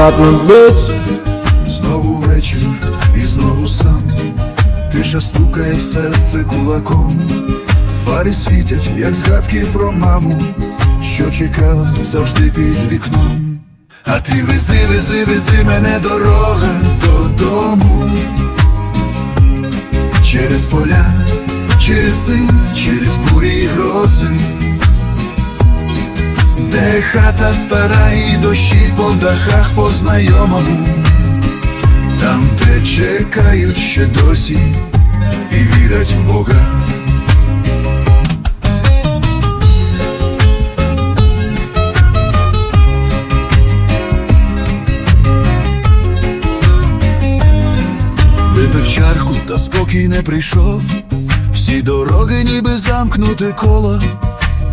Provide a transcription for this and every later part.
Apartment Beats Знову вечір і знову сам Тиша стукає в серце кулаком Фари світять, як згадки про маму, що чекала завжди під вікном. А ти вези, вези, вези мене дорога додому. Через поля, через сни, через бурі й грози. Де хата стара і дощі по дахах по знайомому. Там, де чекають ще досі і вірять в Бога. Випив чарку, та спокій не прийшов. Всі дороги ніби замкнуте коло.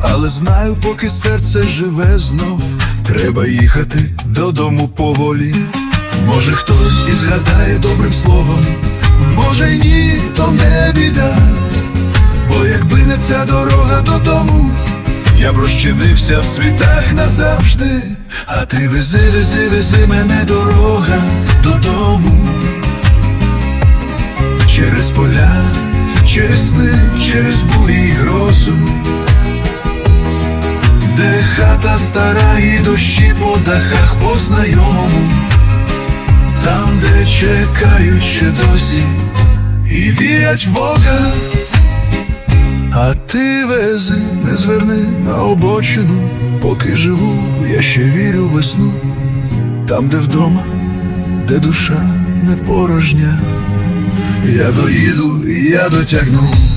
Але знаю, поки серце живе знов, треба їхати додому поволі. Може хтось і згадає добрим словом, може й ні, то не біда. Бо якби не ця дорога додому, я б розчинився в світах назавжди. А ти вези, вези, вези мене дорога додому. Через поля, через сни, через бурі й грозу. Стара і дощі по дахах по знайомому, там, де чекають ще досі і вірять в Бога. А ти вези, не зверни на обочину, поки живу, я ще вірю в весну, там, де вдома, де душа не порожня, я доїду, я дотягну.